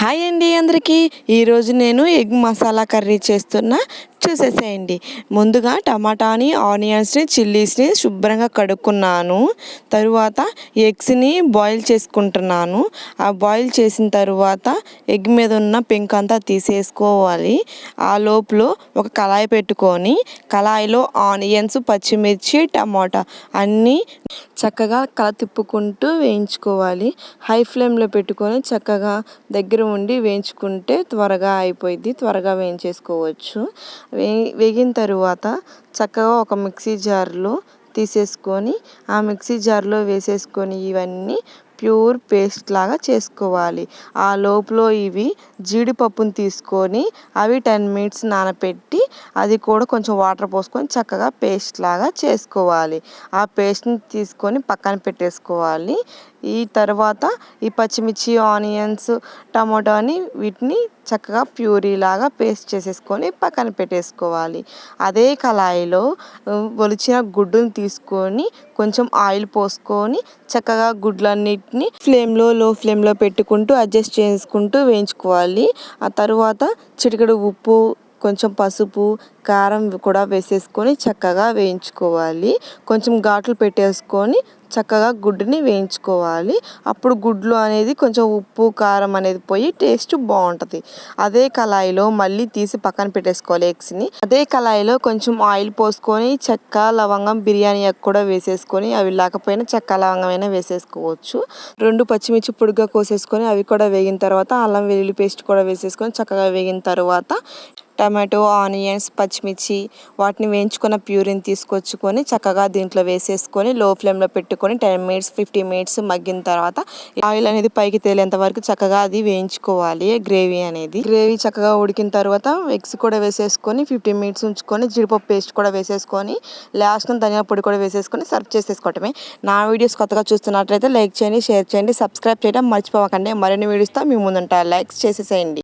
Hi అండి అందరికీ. ఈరోజు నేను ఎగ్ మసాలా కర్రీ చేస్తున్నా. చూసేసేయండి. ముందుగా టమాటాని ఆనియన్స్ని చిల్లీస్ని శుభ్రంగా కడుక్కున్నాను. తరువాత ఎగ్స్ని బాయిల్ చేసుకుంటున్నాను. ఆ బాయిల్ చేసిన తరువాత ఎగ్ మీద ఉన్న పెంక్ అంతా తీసేసుకోవాలి. ఆ లోపల ఒక కళాయి పెట్టుకొని కళాయిలో ఆనియన్స్ పచ్చిమిర్చి టమాటా అన్నీ చక్కగా కల తిప్పుకుంటూ వేయించుకోవాలి. హై ఫ్లేమ్లో పెట్టుకొని చక్కగా దగ్గర ఉండి వేయించుకుంటే త్వరగా అయిపోయింది త్వరగా వేయించేసుకోవచ్చు. వే వేగిన తరువాత చక్కగా ఒక మిక్సీ జార్లో తీసేసుకొని ఆ మిక్సీ జార్లో వేసేసుకొని ఇవన్నీ ప్యూర్ పేస్ట్ లాగా చేసుకోవాలి. ఆ లోపల ఇవి జీడిపప్పును తీసుకొని అవి టెన్ మినిట్స్ నానబెట్టి అది కూడా కొంచెం వాటర్ పోసుకొని చక్కగా పేస్ట్ లాగా చేసుకోవాలి. ఆ పేస్ట్ని తీసుకొని పక్కన పెట్టేసుకోవాలి. ఈ తర్వాత ఈ పచ్చిమిర్చి ఆనియన్స్ టమాటోని వీటిని చక్కగా ప్యూరీ లాగా పేస్ట్ చేసేసుకొని పక్కన పెట్టేసుకోవాలి. అదే కళాయిలో ఒలిచిన గుడ్డుని తీసుకొని కొంచెం ఆయిల్ పోసుకొని చక్కగా గుడ్లన్నిటిని ఫ్లేమ్లో లో ఫ్లేమ్లో పెట్టుకుంటూ అడ్జస్ట్ చేసుకుంటూ వేయించుకోవాలి. ఆ తర్వాత చిటికెడు ఉప్పు కొంచెం పసుపు కారం కూడా వేసేసుకొని చక్కగా వేయించుకోవాలి. కొంచెం ఘాట్లు పెట్టేసుకొని చక్కగా గుడ్డుని వేయించుకోవాలి. అప్పుడు గుడ్లు అనేది కొంచెం ఉప్పు కారం అనేది పోయి టేస్ట్ బాగుంటుంది. అదే కళాయిలో మళ్ళీ తీసి పక్కన పెట్టేసుకోవాలి ఎగ్స్ని. అదే కళాయిలో కొంచెం ఆయిల్ పోసుకొని చెక్క లవంగం బిర్యానీ కూడా వేసేసుకొని అవి లేకపోయినా చెక్క లవంగం అయినా వేసేసుకోవచ్చు. రెండు పచ్చిమిర్చి పొడిగా కోసేసుకొని అవి కూడా వేగిన తర్వాత అల్లం వెల్లుల్లి పేస్ట్ కూడా వేసేసుకొని చక్కగా వేగిన తర్వాత టమాటో ఆనియన్స్ పచ్చిమిర్చి వాటిని వేయించుకున్న ప్యూరిని తీసుకొచ్చుకొని చక్కగా దీంట్లో వేసేసుకొని లో ఫ్లేమ్లో పెట్టుకొని టెన్ మినిట్స్ ఫిఫ్టీన్ మినిట్స్ మగ్గిన తర్వాత ఆయిల్ అనేది పైకి తేలేంత వరకు చక్కగా అది వేయించుకోవాలి. గ్రేవీ అనేది గ్రేవీ చక్కగా ఉడికిన తర్వాత ఎగ్స్ కూడా వేసేసుకొని ఫిఫ్టీన్ మినిట్స్ ఉంచుకొని జీడిపప్పు పేస్ట్ కూడా వేసేసుకొని లాస్ట్ ధనియాల పొడి కూడా వేసేసుకొని సర్వ్ చేసేసుకోవటమే. నా వీడియోస్ కొత్తగా చూస్తున్నట్లయితే లైక్ చేయండి షేర్ చేయండి సబ్స్క్రైబ్ చేయడం మర్చిపోకండి. మరిన్ని వీడియోస్తో మీ ముందుంటారు లైక్స్ చేసేసేయండి.